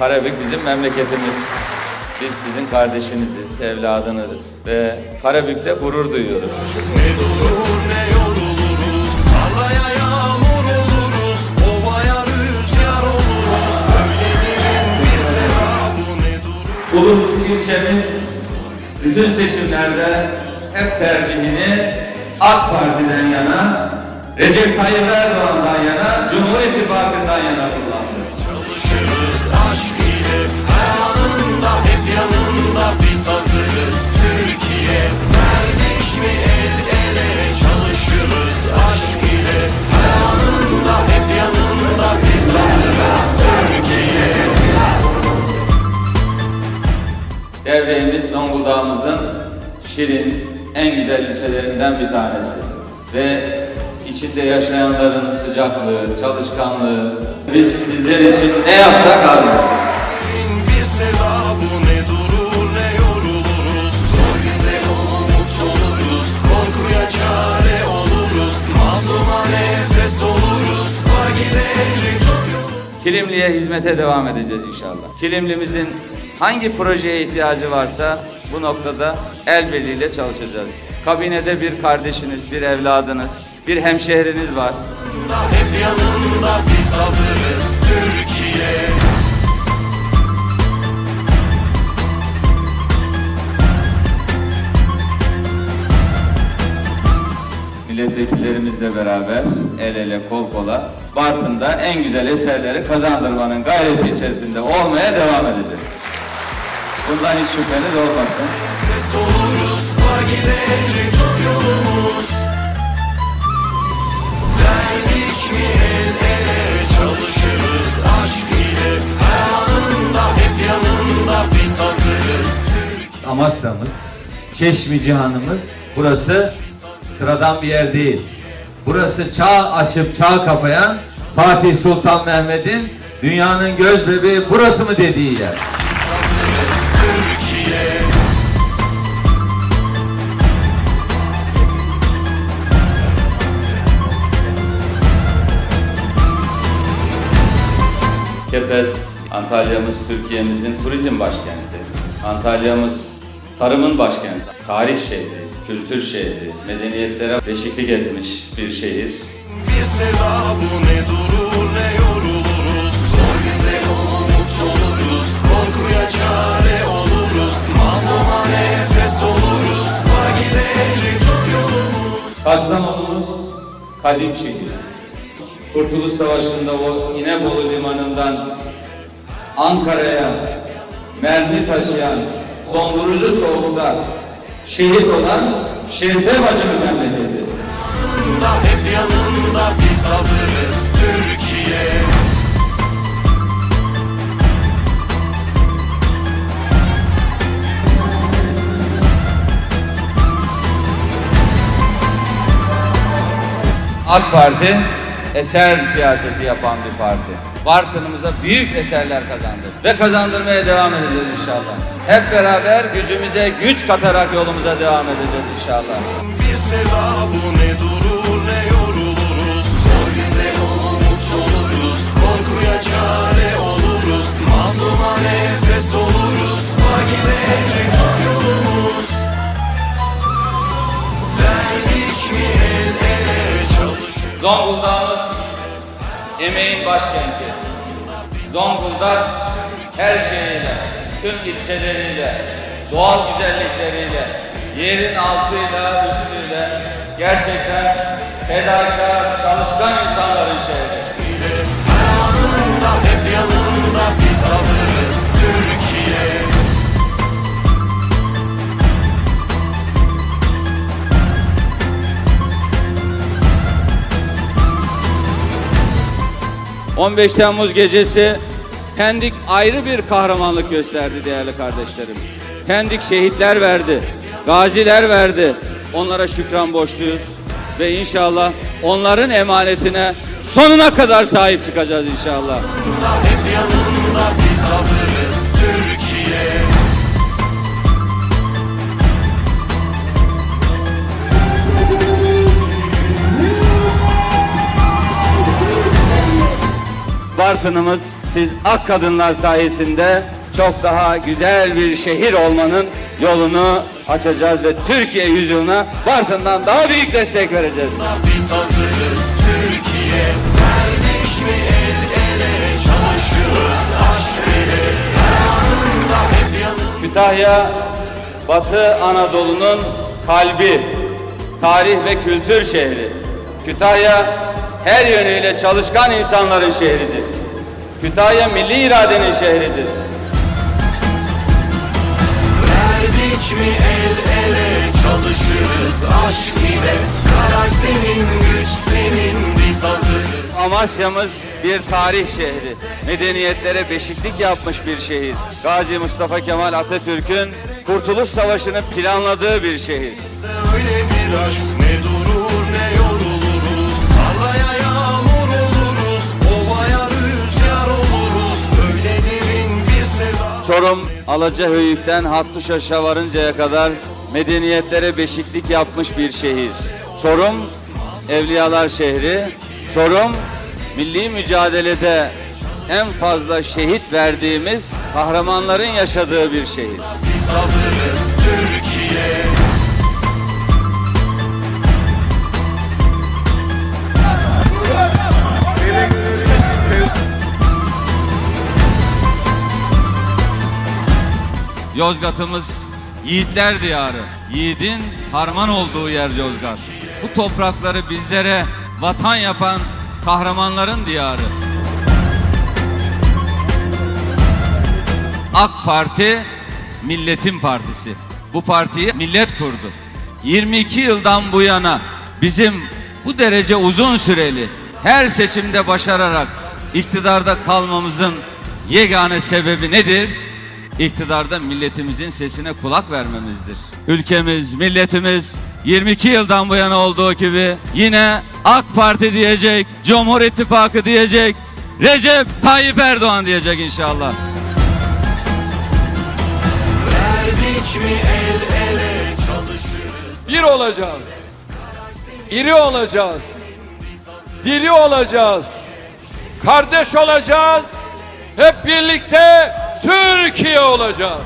Karabük bizim memleketimiz. Biz sizin kardeşiniziz, evladınızız ve Karabük'te gurur duyuyoruz. Ne durur ne yoruluruz Tarlaya yağmur oluruz Ovaya rüzgar oluruz Öyledir bir sevabı ne durur Ulus ilçemiz bütün seçimlerde hep tercihini AK Parti'den yana, Recep Tayyip Erdoğan'dan yana, Cumhur İttifakı'ndan yana şirin, en güzel ilçelerinden bir tanesi. Ve içinde yaşayanların sıcaklığı, çalışkanlığı, biz sizler için ne yapsak az. Kilimli'ye hizmete devam edeceğiz inşallah. Kilimli'mizin hangi projeye ihtiyacı varsa bu noktada el birliğiyle çalışacağız. Kabinede bir kardeşiniz, bir evladınız, bir hemşehriniz var. Hep yanında biz hazırız Türkiye Milletvekillerimizle beraber el ele kol kola Bartın'da en güzel eserleri kazandırmanın gayreti içerisinde olmaya devam edeceğiz. Bundan hiç şüpheniz olmasın. Nefes oluruz Var gidecek çok yolumuz Derdik mi el ele Çalışırız aşk ile Her anında hep yanında Biz hazırız Türkiye Amasya'mız, Çeşmi Cihan'ımız burası sıradan bir yer değil. Burası çağ açıp çağ kapayan Fatih Sultan Mehmet'in dünyanın göz bebeği burası mı dediği yer. Kepez, Antalya'mız Türkiye'mizin turizm başkenti. Antalya'mız tarımın başkenti. Tarih şehri, kültür şehri, medeniyetlere beşiklik etmiş bir şehir. Bir sevabı ne durur ne yoruluruz Zor günde umut oluruz Korkuya çare oluruz Mazluma nefes oluruz Var gidecek çok yolumuz Kastamonumuz kadim şehir. Kurtuluş Savaşı'nda o İnebolu limanından Ankara'ya mermi taşıyan dondurucu soğukta şehit olan Şerife Bacı'nın memleketi. Hep yanında biz hazırız Türkiye AK Parti eser siyaseti yapan bir parti. Bartın'ımıza büyük eserler kazandı ve kazandırmaya devam edeceğiz inşallah. Hep beraber gücümüze güç katarak yolumuza devam edeceğiz inşallah. Bir sevabı ne durur ne yoruluruz. Zor günde umut oluruz. Korkuya çare oluruz. Mazluma nefes oluruz. Var gidecek çok yolumuz. Derdik mi el ele? Çalışır Zonguldak'ımız emeğin başkenti. Zonguldak her şeyiyle, tüm ilçeleriyle, doğal güzellikleriyle, yerin altıyla, üstüyle gerçekten fedakar, çalışkan insanların şehri. Her anında hep yanında biz hazırız Türkiye Evet. 15 Temmuz gecesi Pendik ayrı bir kahramanlık gösterdi değerli kardeşlerim. Pendik şehitler verdi, gaziler verdi. Onlara şükran borçluyuz ve inşallah onların emanetine sonuna kadar sahip çıkacağız inşallah. Hep yanında biz hazırız Türkiye Bartın'ımız siz ak kadınlar sayesinde çok daha güzel bir şehir olmanın yolunu açacağız ve Türkiye yüzyılına Bartın'dan daha büyük destek vereceğiz. Biz hazırız Türkiye Verdik mi el ele Çalışırız aşk ile Her anında hep yanında Kütahya, Batı Anadolu'nun kalbi, tarih ve kültür şehri. Kütahya, her yönüyle çalışkan insanların şehridir. Kütahya, milli iradenin şehridir. Verdik mi el ele Çalışırız aşk ile Karar senin güç senin Biz hazırız Amasya'mız bir tarih şehri. Medeniyetlere beşiklik yapmış bir şehir. Gazi Mustafa Kemal Atatürk'ün Kurtuluş Savaşı'nı planladığı bir şehir. Öyle bir aşk ne durur Çorum, Alacahöyük'ten Hattuşaş'a varıncaya kadar medeniyetlere beşiklik yapmış bir şehir. Çorum, Evliyalar şehri. Çorum, milli mücadelede en fazla şehit verdiğimiz kahramanların yaşadığı bir şehir. Biz hazırız Türkiye Yozgat'ımız yiğitler diyarı. Yiğidin harman olduğu yer Yozgat. Bu toprakları bizlere vatan yapan kahramanların diyarı. AK Parti milletin partisi. Bu partiyi millet kurdu. 22 yıldan bu yana bizim bu derece uzun süreli her seçimde başararak iktidarda kalmamızın yegane sebebi nedir? İktidarda milletimizin sesine kulak vermemizdir. Ülkemiz, milletimiz 22 yıldan bu yana olduğu gibi yine AK Parti diyecek, Cumhur İttifakı diyecek, Recep Tayyip Erdoğan diyecek inşallah. Verdik mi el ele Çalışırız Bir olacağız. İri olacağız. Diri olacağız. Kardeş olacağız. Hep birlikte Türkiye olacağız.